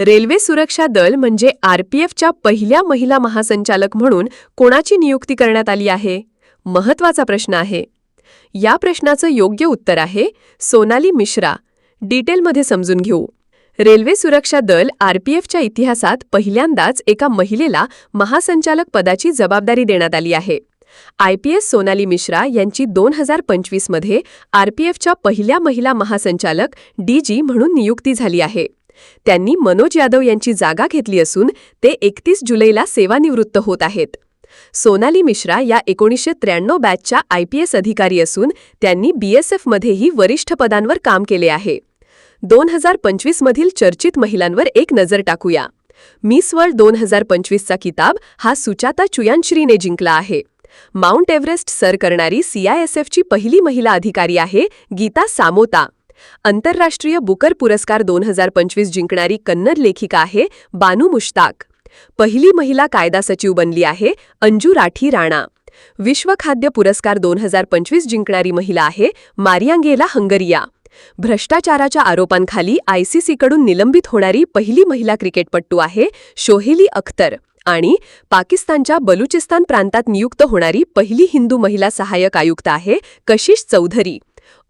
Railway सुरक्षा दल म्हणजे आरपीएफच्या पहिल्या महिला महासंचालक म्हणून कोणाची नियुक्ती करण्यात आली आहे? महत्त्वाचा प्रश्न आहे. या प्रश्नाचं योग्य उत्तर आहे सोनाली मिश्रा. डिटेलमध्ये समजून घेऊ. रेल्वे सुरक्षा दल आरपीएफच्या इतिहासात पहिल्यांदाच एका महिलेला महासंचालक पदाची जबाबदारी देण्यात आली आहे. आयपीएस सोनाली मिश्रा यांची दोन हजार पंचवीसमध्ये आरपीएफच्या पहिल्या महिला महासंचालक डीजी म्हणून नियुक्ती झाली आहे. त्यांनी मनोज यादव यांची जागा घेतली असून ते एकतीस जुलैला सेवानिवृत्त होत आहेत. सोनाली मिश्रा या एकोणीसशे त्र्याण्णव बॅचच्या आयपीएस अधिकारी असून त्यांनी बीएसएफमध्येही वरिष्ठ पदांवर काम केले आहे. दोन हजार पंचवीसमधील चर्चित महिलांवर एक नजर टाकूया. मिस वर्ल्ड दोन हजार पंचवीसचा किताब हा सुचाता चुयांश्रीने जिंकला आहे. माउंट एव्हरेस्ट सर करणारी सीआयएसएफची पहिली महिला अधिकारी आहे गीता सामोता. आंतरराष्ट्रीय बुकर पुरस्कार दोन हजार पंचवीस जिंकणारी कन्नड लेखिका आहे बानू मुश्ताक. पहिली महिला कायदा सचिव बनली आहे अंजू राठी राणा. विश्व खाद्य पुरस्कार दोन हजार पंचवीस जिंकणारी महिला आहे मारियांगेला हंगरिया. भ्रष्टाचाराच्या आरोपांखाली आयसीसीकडून निलंबित होणारी पहिली महिला क्रिकेटपटू आहे शोहेली अख्तर आणि पाकिस्तानच्या बलुचिस्तान प्रांतात नियुक्त होणारी पहिली हिंदू महिला सहाय्यक आयुक्त आहे कशिश चौधरी.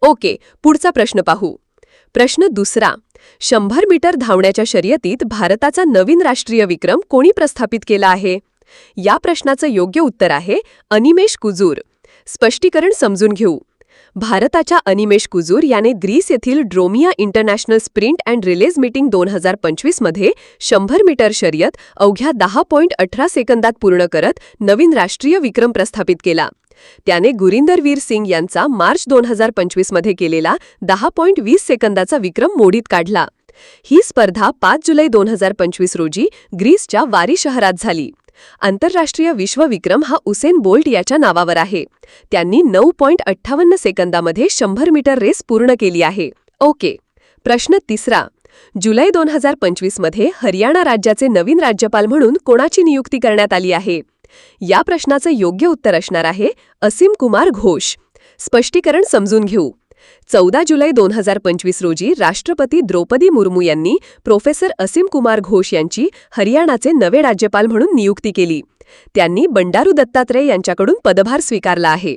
ओके पुढचा प्रश्न पाहू. प्रश्न दुसरा शंभर मीटर धावण्याच्या शर्यतीत भारताचा नवीन राष्ट्रीय विक्रम कोणी प्रस्थापित केला आहे? या प्रश्नाचं योग्य उत्तर आहे अनिमेश कुजूर. स्पष्टीकरण समजून घेऊ. भारताच्या अनिमेश कुजूर याने ग्रीस येथील Dromia international sprint and relays meeting दोन हजार पंचवीसमध्ये शंभर मीटर शर्यत अवघ्या दहा पॉईंट अठरा सेकंदात पूर्ण करत नवीन राष्ट्रीय विक्रम प्रस्थापित केला. त्याने गुरिंदरवीर सिंग यांचा मार्च दोन हजार पंचवीसमध्ये केलेला दहा पॉईंट वीस सेकंदाचा विक्रम मोडीत काढला. ही स्पर्धा पाच जुलै दोन हजार पंचवीस रोजी ग्रीसच्या वारी शहरात झाली. आंतरराष्ट्रीय विश्वविक्रम हा उसेन बोल्ट याच्या नावावर आहे. त्यांनी नऊ पॉईंट अठ्ठावन्न सेकंदामध्ये शंभर मीटर रेस पूर्ण केली आहे. ओके. प्रश्न तिसरा. जुलै दोन हजार पंचवीसमध्ये हरियाणा राज्याचे नवीन राज्यपाल म्हणून कोणाची नियुक्ती करण्यात आली आहे? या प्रश्नाचं योग्य उत्तर असणार आहे असीम कुमार घोष. स्पष्टीकरण समजून घेऊ. चौदा जुलै दोन हजार पंचवीस रोजी राष्ट्रपती द्रौपदी मुर्मू यांनी प्रोफेसर असीम कुमार घोष यांची हरियाणाचे नवे राज्यपाल म्हणून नियुक्ती केली. त्यांनी बंडारू दत्तात्रय यांच्याकडून पदभार स्वीकारला आहे.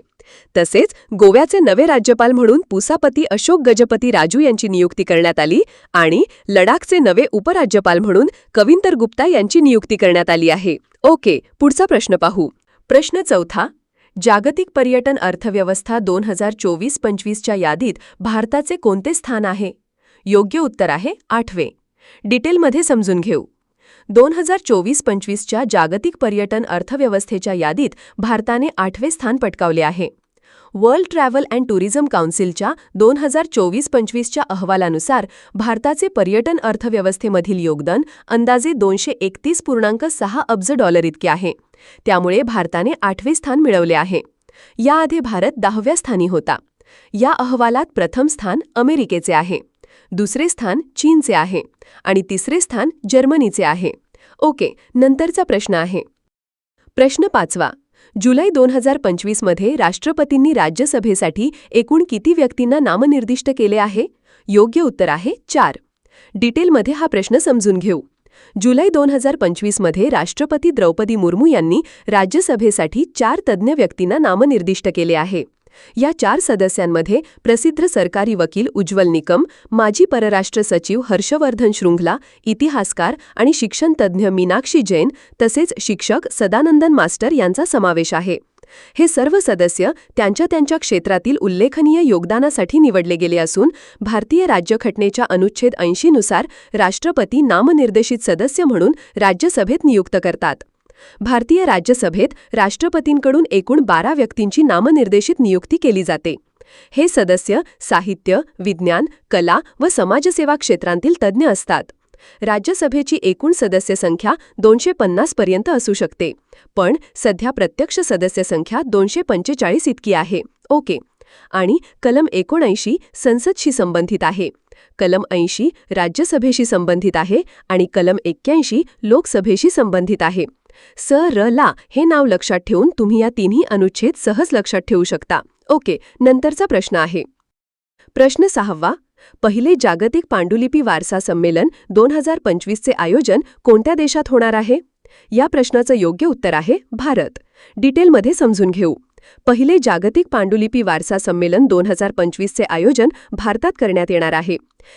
तसेच गोव्याचे नवे राज्यपाल म्हणून पुसापती अशोक गजपती राजू यांची नियुक्ती करण्यात आली आणि लडाखचे नवे उपराज्यपाल म्हणून कविंतर गुप्ता यांची नियुक्ती करण्यात आली आहे. ओके पुढचा प्रश्न पाहू. प्रश्न चौथा जागतिक पर्यटन अर्थव्यवस्था दोन हजार चोवीस पंचवीसच्या यादीत भारताचे कोणते स्थान आहे? योग्य उत्तर आहे आठवे. डिटेलमध्ये समजून घेऊ. दोन हजार चोवीस पंचवीसच्या जागतिक पर्यटन अर्थव्यवस्थेच्या यादीत भारताने आठवे स्थान पटकावले आहे. वर्ल्ड ट्रॅव्हल अँड टुरिझम काउन्सिलच्या दोन हजार चोवीस पंचवीसच्या अहवालानुसार भारताचे पर्यटन अर्थव्यवस्थेमधील योगदान अंदाजे दोनशे एकतीस पूर्णांक सहा अब्ज डॉलर इतके आहे. त्यामुळे भारताने आठवे स्थान मिळवले आहे. याआधी भारत दहाव्या स्थानी होता. या अहवालात प्रथम स्थान अमेरिकेचे आहे. दुसरे स्थान चीनचे आहे. आणि तिसरे स्थान जर्मनीचे आहे. ओके नंतरचा प्रश्न आहे. प्रश्न पाचवा. जुलै दोन हजार पंचवीसमध्ये राष्ट्रपतींनी राज्यसभेसाठी एकूण किती व्यक्तींना नामनिर्दिष्ट केले आहे? योग्य उत्तर आहे चार. डिटेलमध्ये हा प्रश्न समजून घेऊ. जुलै दोन हजार पंचवीसमध्ये राष्ट्रपती द्रौपदी मुर्मू यांनी राज्यसभेसाठी चार तज्ज्ञ व्यक्तींना नामनिर्दिष्ट केले आहे. या चार सदस्यांमध्ये प्रसिद्ध सरकारी वकील उज्ज्वल निकम माजी परराष्ट्र सचिव हर्षवर्धन शृंगला इतिहासकार आणि शिक्षणतज्ज्ञ मीनाक्षी जैन तसेच शिक्षक सदानंदन मास्टर यांचा समावेश आहे. हे सर्व सदस्य त्यांच्या त्यांच्या क्षेत्रातील उल्लेखनीय योगदानासाठी निवडले गेले असून भारतीय राज्यघटनेच्या अनुच्छेद ऐंशीनुसार राष्ट्रपती नामनिर्देशित सदस्य म्हणून राज्यसभेत नियुक्त करतात. भारतीय राज्यसभेत राष्ट्रपतींकडून एकूण बारा व्यक्तींची नामनिर्देशित नियुक्ती केली जाते. हे सदस्य साहित्य विज्ञान कला व समाजसेवा क्षेत्रांतील तज्ज्ञ असतात. राज्यसभेची एकूण सदस्य संख्या दोनशे पन्नास पर्यंत असू शकते. पण सध्या प्रत्यक्ष सदस्य संख्या दोनशे पंचेचाळीस इतकी आहे. ओके. आणि कलम एकोणऐंशी संसदशी संबंधित आहे. कलम ऐंशी राज्यसभेशी संबंधित आहे आणि कलम एक्क्याऐंशी लोकसभेशी संबंधित आहे. स र ला हे नाव लक्षात ठेवून तुम्ही या तिन्ही अनुच्छेद सहज लक्षात ठेवू शकता. ओके. नंतरचा प्रश्न आहे. प्रश्न सहावा पहिले जागतिक पांडुलिपी वारसा संमेलन दोन हजार पंचवीसचे आयोजन कोणत्या देशात होणार आहे? या प्रश्नाचं योग्य उत्तर आहे भारत. डिटेलमध्ये समजून घेऊ. पहिले जागतिक पांडुलिपी वारसा संमेलन दोन हजार पंचवीसचे आयोजन भारतात करण्यात येणार आहे.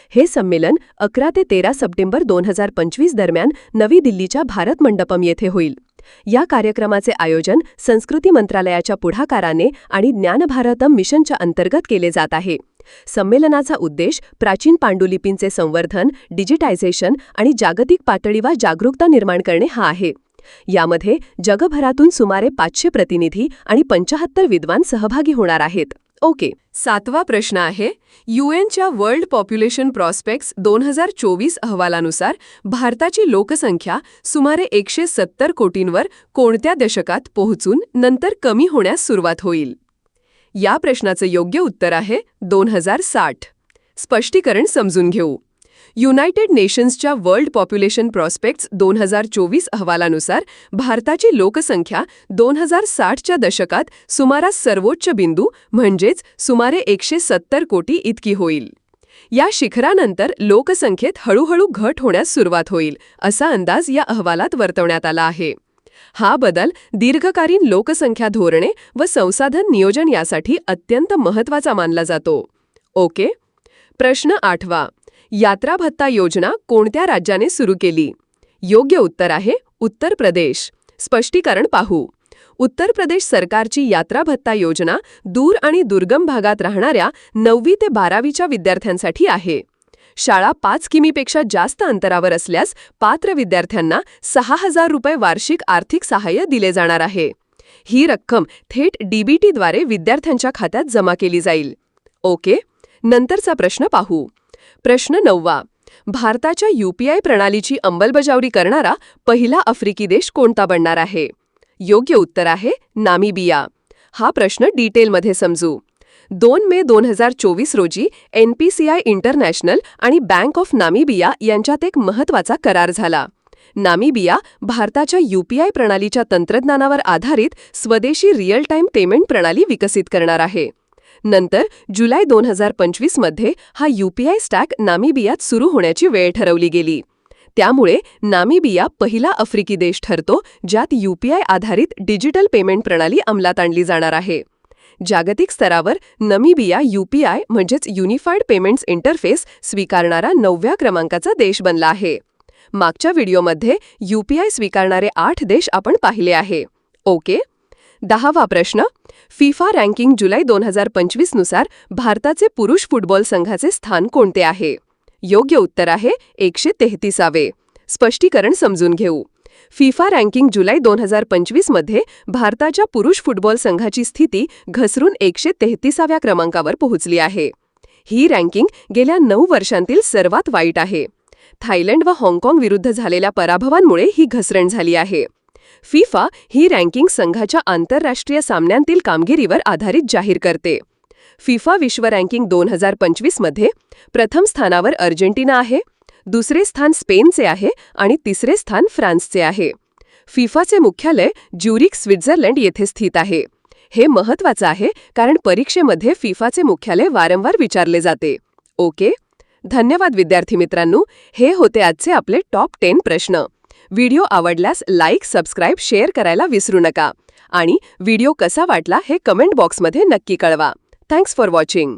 हे संमेलन अकरा ते तेरा सप्टेंबर दोन हजार पंचवीस दरम्यान नवी दिल्लीच्या भारत मंडपम येथे होईल. या कार्यक्रमाचे आयोजन संस्कृती मंत्रालयाच्या पुढाकाराने आणि ज्ञानभारतम मिशनच्या अंतर्गत केले जात आहे. संमेलनाचा उद्देश प्राचीन पांडुलिपींचे संवर्धन डिजिटायझेशन आणि जागतिक पातळीवर जागरूकता निर्माण करणे हा आहे. यामध्ये जगभरातून सुमारे पाचशे प्रतिनिधी आणि पंचाहत्तर विद्वान सहभागी होणार आहेत. ओके. सातवा प्रश्न आहे. युएनच्या वर्ल्ड पॉप्युलेशन प्रॉस्पेक्ट्स दोन हजार चोवीस अहवालानुसार भारताची लोकसंख्या सुमारे एकशे सत्तर कोटींवर कोणत्या दशकात पोहोचून नंतर कमी होण्यास सुरुवात होईल? या प्रश्नाचं योग्य उत्तर आहे दोन हजार साठ. स्पष्टीकरण समजून घेऊ. युनायटेड नेशन्सच्या वर्ल्ड पॉप्युलेशन प्रॉस्पेक्ट्स दोन हजार चोवीस अहवालानुसार भारताची लोकसंख्या दोन हजार साठच्या दशकात सुमारास सर्वोच्च बिंदू म्हणजेच सुमारे एकशे सत्तर कोटी इतकी होईल. या शिखरानंतर लोकसंख्येत हळूहळू घट होण्यास सुरुवात होईल असा अंदाज या अहवालात वर्तवण्यात आला आहे. हा बदल दीर्घकालीन लोकसंख्या धोरणे व संसाधन नियोजन यासाठी अत्यंत महत्त्वाचा मानला जातो. ओके? प्रश्न आठवा. यात्रा भत्ता योजना कोणत्या राज्याने सुरू केली? योग्य उत्तर आहे उत्तर प्रदेश. स्पष्टीकरण पाहू. उत्तर प्रदेश सरकारची यात्रा भत्ता योजना दूर आणि दुर्गम भागात राहणाऱ्या नववी ते बारावीच्या विद्यार्थ्यांसाठी आहे. शाळा पाच किमीपेक्षा जास्त अंतरावर असल्यास पात्र विद्यार्थ्यांना सहा हजार रुपये वार्षिक आर्थिक सहाय्य दिले जाणार आहे. ही रक्कम थेट डीबीटीद्वारे विद्यार्थ्यांच्या खात्यात जमा केली जाईल. ओके? नंतरचा प्रश्न पाहू. प्रश्न नववा. भारताच्या यूपीआय प्रणालीची अंमलबजावणी करणारा पहिला आफ्रिकी देश कोणता बनणार आहे? योग्य उत्तर आहे नामिबिया. हा प्रश्न डिटेलमध्ये समजू. दोन मे दोन हजार चोवीस रोजी एनपीसीआय इंटरनॅशनल आणि बँक ऑफ नामिबिया यांच्यात एक महत्त्वाचा करार झाला. नामिबिया भारताच्या यूपीआय प्रणालीच्या तंत्रज्ञानावर आधारित स्वदेशी रिअल टाईम पेमेंट प्रणाली विकसित करणार आहे. नंतर जुलै दोन हजार पंचवीसमध्ये हा यूपीआय स्टॅक नामिबियात सुरू होण्याची वेळ ठरवली गेली. त्यामुळे नामिबिया पहिला आफ्रिकी देश ठरतो ज्यात यूपीआय आधारित डिजिटल पेमेंट प्रणाली अंमलात आणली जाणार आहे. जागतिक स्तरावर नमिबिया यूपीआय म्हणजेच युनिफाईड पेमेंट्स इंटरफेस स्वीकारणारा नवव्या क्रमांकाचा देश बनला आहे. मागच्या व्हिडिओमध्ये यूपीआय स्वीकारणारे आठ देश आपण पाहिले आहे. ओके? दहावा प्रश्न. फिफा रँकिंग जुलै दोन हजार पंचवीसनुसार भारताचे पुरुष फुटबॉल संघाचे स्थान कोणते आहे? योग्य उत्तर आहे एकशे तेहतीसावे. स्पष्टीकरण समजून घेऊ. फिफा रँकिंग जुलै दोन हजार पंचवीसमध्ये भारताच्या पुरुष फुटबॉल संघाची स्थिती घसरून एकशे तेहतीसाव्या क्रमांकावर पोहोचली आहे. ही रँकिंग गेल्या नऊ वर्षांतील सर्वात वाईट आहे. थायलंड व हाँगकाँग विरुद्ध झालेल्या पराभवांमुळे ही घसरण झाली आहे. फिफा ही रँकिंग संघाच्या आंतरराष्ट्रीय सामन्यांतील कामगिरीवर आधारित जाहीर करते. फिफा विश्व रँकिंग दोन हजार पंचवीसमध्ये प्रथम स्थानावर अर्जेंटिना आहे. दुसरे स्थान स्पेनचे आहे आणि तिसरे स्थान फ्रान्सचे आहे. फिफाचे मुख्यालय ज्युरिक स्वित्झर्लंड येथे स्थित आहे. हे महत्वाचं आहे कारण परीक्षेमध्ये फिफाचे मुख्यालय वारंवार विचारले जाते. ओके? धन्यवाद विद्यार्थी मित्रांनो. हे होते आजचे आपले टॉप टेन प्रश्न. व्हिडिओ आवडल्यास लाईक सबस्क्राईब शेअर करायला विसरू नका. आणि व्हिडिओ कसा वाटला हे कमेंट बॉक्समध्ये नक्की कळवा. Thanks for watching.